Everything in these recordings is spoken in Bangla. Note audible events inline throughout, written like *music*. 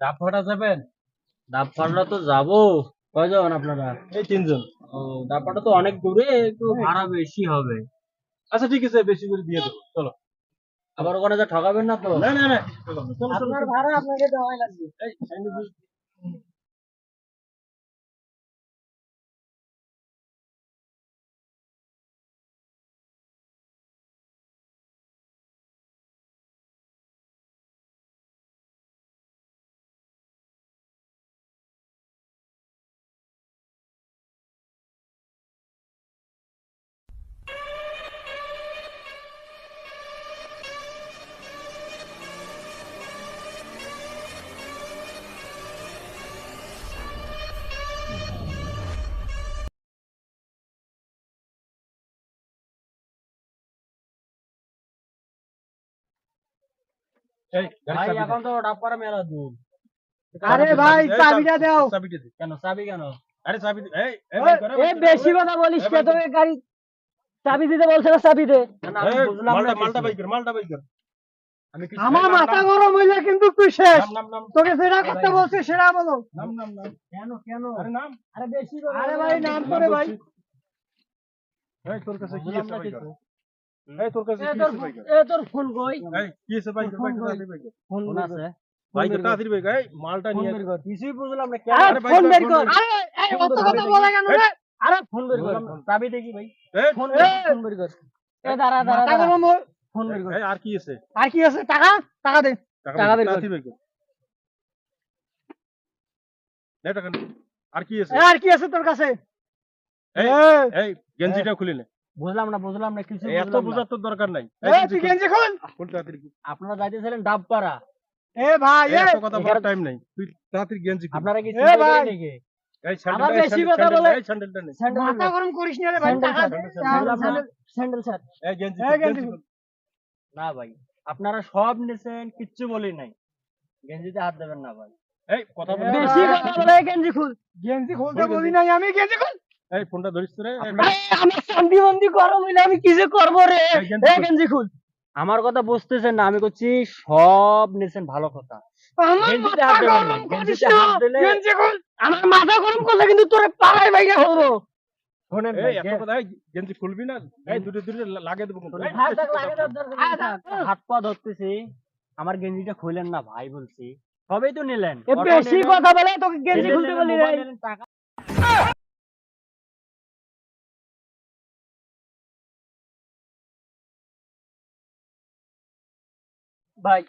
ডাব ফাটা যাবেন? ডাব ফাটা তো যাব। কয়জন আপনারা? এই তিনজন। ও ডাব ফাটা তো অনেক দূরে একটু ভাড়া বেশি হবে। আচ্ছা ঠিক আছে বেশি করে দিয়ে দেবো। চলো। আবার ওখানে যা ঠকাবেন না তো? না না না চলো চলো চলো আপনার ভাড়া আপনাকে দেওয়াই লাগবে। ভাই এখন তো ডাব মেলা দূর। আরে ভাই চাবিটা দাও। চাবিটা দে। কেন চাবি কেন? আরে চাবি এই, এই, বেশি কথা বলিস কে তোকে গাড়ি চাবি দিতে বলছে না চাবি দে। মালটা মালটা বাই কর মালটা বাই কর। আমার মাথা গরম হইলে কিন্তু তুই শেষ। তোকে যেটা করতে বলছি সেটা বলো। নাম নাম নাম। কেন কেন? আরে নাম। আরে বেশি আরে ভাই নাম করে ভাই। তোর কাছে কি আছে। এই তোর কাছে কি তোর আছে ভাই এ তোর ফোন কই? এই কি আছে ভাই ভাই ফোন আছে। ভাই তাড়াতাড়ি ভাই এই মালটা নিয়ে। কিছুই বুঝলাম না আরে আরে ফোন বের কর। আরে এই অত কথা। বলে কেন রে? আরে ফোন বের কর। চাবি দেখি ভাই। এই, ফোন ফোন বের কর। এ দাঁড়া দাঁড়া মাথা দাঁড়া। ফোন বের কর। এই, আর কি আছে? আর কি আছে? টাকা? টাকা দে। টাকা টাকা বের কর। বের কর নে টাকা আর কি আছে? আর কি আছে তোর কাছে? এই এই গেঞ্জিটা খুলে নে। বুঝলাম না বুঝলাম না কিছু এত বোঝার তোর দরকার নাই। আপনারা যাইতেছিলেন ডাব পাড়া এ! ভাই এত কথা বলার টাইম নাই। তুই তাড়াতাড়ি গেঞ্জি খুল। আপনারা কি এ ভাই। নাকি? এই আবার স্যান্ডেলটা বেশি কথা বলে। এই স্যান্ডেলটা নে। স্যান্ডেল মাথা গরম করিস না রে ভাই। স্যান্ডেল টাকা স্যার, দে sandal sandal sandal sandal sir এই গেঞ্জি এই গেঞ্জি। না ভাই আপনারা সব নিছেন কিচ্ছু বলি নাই। গেঞ্জিতে হাত দেবেন না ভাই। এই কথা বল বেশি কথা বলে গেঞ্জি খুল। গেঞ্জি খুলতে বলি নাই আমি গেঞ্জি খুল। এই ফোনটা ধরিস রে আমার শান্তি বন্দি গরম হইলে আমি কি যে করব রে? এই গেঞ্জি খুল। আমার কথা বুঝতেছেন না আমি করছি সব নিছেন ভালো কথা। আমার মাথা হাত গরম করলে কিন্তু তোরে পাড়ায় ভাইয়া হব। শোনেন এই ভাই, এত কথা এই গেঞ্জি খুলবি না? এই দুটো দুটো লাগিয়ে দেবো কিন্তু। এই, হাত পা ধরতেছি। আমার গেঞ্জিটা খুলেন না ভাই বলছি। সবই তো নিলেন। বেশি কথা বলে তোকে গেঞ্জি খুলতে বলি ভাই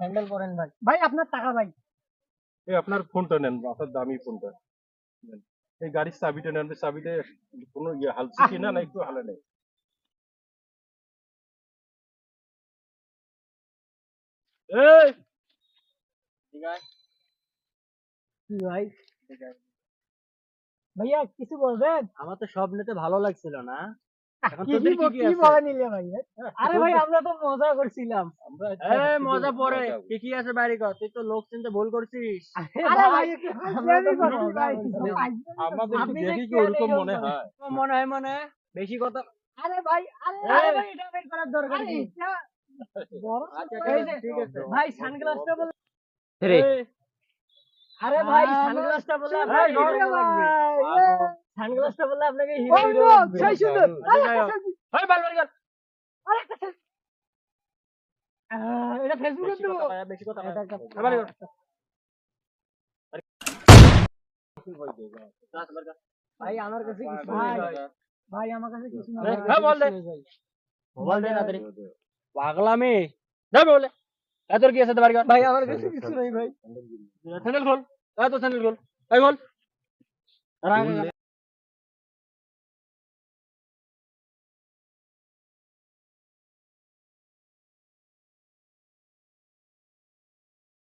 হ্যান্ডেল করেন ভাই। ভাই আপনার টাকা ভাই। এই আপনার ফোনটা নেন আপনার দামি ফোনটা। এই গাড়ির চাবিটা নেন চাবিটা কোনো ইয়ে হালছে কিনা না একটু হালে নেই এই! ঠিক আছে ভাই? ভাইয়া কিছু বলবেন? আমার তো সব নিতে ভালো লাগছিল না। কি তোদের কি কি কি কি আছে? বলে নিলে ভাই আরে ভাই *laughs* আমরা তো মজা করছিলাম। আমরা মজা পড়ে কি কি আছে বাইরে কর? তুই তো লোক চিনতে ভুল করছিস। আরে ভাই একটু আমরা তো হাসিয়ালি করো মজা ভাই? করছিলাম। আমাদের দেখি কি ওরকম মনে হয়। মনে হয় মনে বেশি কথা আরে ভাই আরে ভাই এটা বের করার দরকার ভাই সানগ্লাসটা বলে আরে ভাই সানগ্লাসটা বলে লাগবে। সানগ্লাসটা বলে আপনাকে হিরো হিরো লাগবে সেই সুন্দর। আরে যাই হোক। একটা selfie, ওই বাল বাল আরে একটা selfie। এটা ফেসবুকে তো? বেশি কথা কয়। এটা একটা- আবার কর। কাজ বার কর। ভাই আমার কাছে কিছু ভাই, নাই ভাই। আমার কাছে কিছু নাই হ্যাঁ, বল দে। বলে এত কি আছে বাড়ি ভাই আমার কাছে কিছু নাই ভাই। স্যান্ডেল খোল। এই তো স্যান্ডেল খোল। এই খোল রাখ